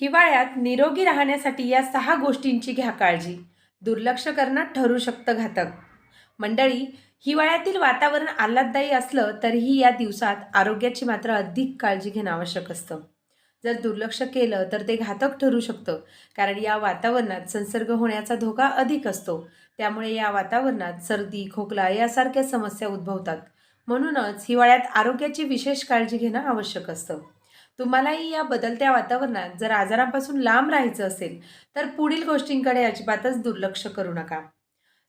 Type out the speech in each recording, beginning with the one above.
हिवाळ्यात निरोगी राहण्यासाठी या सहा गोष्टींची घ्या काळजी. दुर्लक्ष करणं ठरू शकतं घातक. मंडळी हिवाळ्यातील वातावरण आल्हाददायी असलं तरीही या दिवसात आरोग्याची मात्र अधिक काळजी घेणं आवश्यक असतं. जर दुर्लक्ष केलं तर ते घातक ठरू शकतं कारण या वातावरणात संसर्ग होण्याचा धोका अधिक असतो. त्यामुळे या वातावरणात सर्दी खोकला यासारख्या समस्या उद्भवतात. म्हणूनच हिवाळ्यात आरोग्याची विशेष काळजी घेणं आवश्यक असतं. तुम्हालाही या बदलत्या वातावरणात जर आजारांपासून लांब राहायचं असेल तर पुढील गोष्टींकडे अजिबातच दुर्लक्ष करू नका.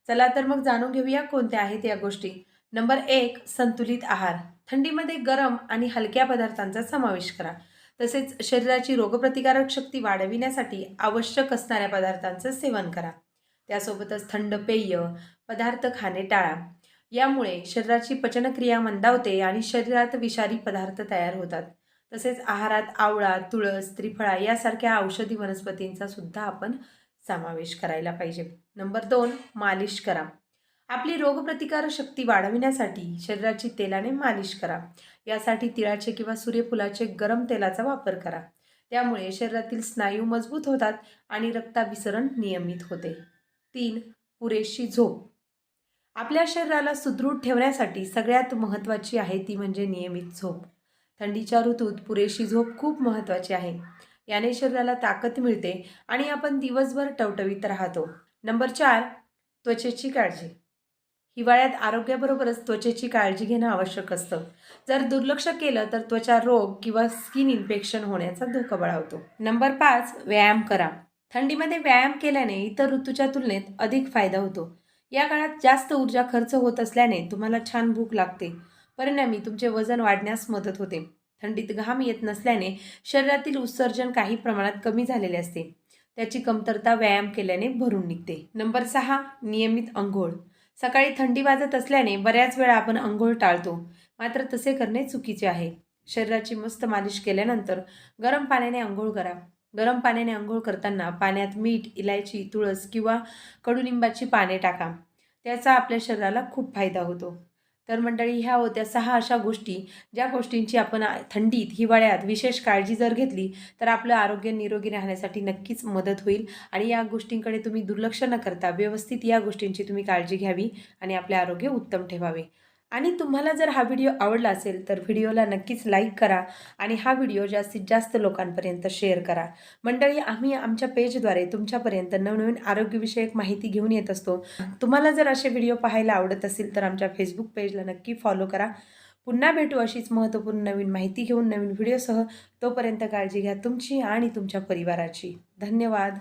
चला तर मग जाणून घेऊया कोणत्या आहेत या गोष्टी. नंबर एक संतुलित आहार. थंडीमध्ये गरम आणि हलक्या पदार्थांचा समावेश करा. तसेच शरीराची रोगप्रतिकारक शक्ती वाढविण्यासाठी आवश्यक असणाऱ्या पदार्थांचं सेवन करा. त्यासोबतच थंड पेय पदार्थ खाणे टाळा. यामुळे शरीराची पचनक्रिया मंदावते आणि शरीरात विषारी पदार्थ तयार होतात. तसेच आहारात आवळा तुळस त्रिफळा यासारख्या औषधी वनस्पतींचा सुद्धा आपण समावेश करायला पाहिजे. नंबर दोन मालिश करा. आपली रोगप्रतिकार शक्ती वाढविण्यासाठी शरीराची तेलाने मालिश करा. यासाठी तिळाचे किंवा सूर्यफुलाचे गरम तेलाचा वापर करा. त्यामुळे शरीरातील स्नायू मजबूत होतात आणि रक्ताभिसरण नियमित होते. तीन पुरेशी झोप. आपल्या शरीराला सुदृढ ठेवण्यासाठी सगळ्यात महत्त्वाची आहे ती म्हणजे नियमित झोप. थंडीच्या ऋतूत पुरेशी झोप खूप महत्त्वाची आहे. याने शरीराला ताकद मिळते आणि आपण दिवसभर टवटवीत राहतो. नंबर चार त्वचेची काळजी. हिवाळ्यात आरोग्याबरोबरच त्वचेची काळजी घेणं आवश्यक असतं. जर दुर्लक्ष केलं तर त्वचा रोग किंवा स्किन इन्फेक्शन होण्याचा धोका बळावतो नंबर पाच व्यायाम करा. थंडीमध्ये व्यायाम केल्याने इतर ऋतूच्या तुलनेत अधिक फायदा होतो. या काळात जास्त ऊर्जा खर्च होत असल्याने तुम्हाला छान भूक लागते. परिणामी तुमचे वजन वाढण्यास मदत होते. थंडीत घाम येत नसल्याने शरीरातील उत्सर्जन काही प्रमाणात कमी झालेले असते. त्याची कमतरता व्यायाम केल्याने भरून निघते. नंबर सहा नियमित अंघोळ. सकाळी थंडी वाजत असल्याने बऱ्याच वेळा आपण अंघोळ टाळतो. मात्र तसे करणे चुकीचे आहे. शरीराची मस्त मालिश केल्यानंतर गरम पाण्याने अंघोळ करा. गरम पाण्याने अंघोळ करताना पाण्यात मीठ इलायची तुळस किंवा कडुलिंबाची पाने टाका. त्याचा आपल्या शरीराला खूप फायदा होतो. तर मंडळी ह्या होत्या सहा अशा गोष्टी. ज्या गोष्टींची आपण थंडीत हिवाळ्यात विशेष काळजी जर घेतली तर आपलं आरोग्य निरोगी राहण्यासाठी नक्कीच मदत होईल. आणि या गोष्टींकडे तुम्ही दुर्लक्ष न करता व्यवस्थित या गोष्टींची तुम्ही काळजी घ्यावी आणि आपले आरोग्य उत्तम ठेवावे. आणि तुम्हाला जर हा व्हिडिओ आवडला असेल तर व्हिडिओला नक्कीच लाईक करा आणि हा व्हिडिओ जास्तीत जास्त लोकांपर्यंत शेअर करा. मंडळी आम्ही आमच्या पेजद्वारे तुमच्यापर्यंत नवनवीन आरोग्यविषयक माहिती घेऊन येत असतो. तुम्हाला जर असे व्हिडिओ पाहायला आवडत असेल तर आमच्या फेसबुक पेजला नक्की फॉलो करा. पुन्हा भेटू अशीच महत्त्वपूर्ण नवीन माहिती घेऊन नवीन व्हिडिओसह. तोपर्यंत काळजी घ्या तुमची आणि तुमच्या परिवाराची. धन्यवाद.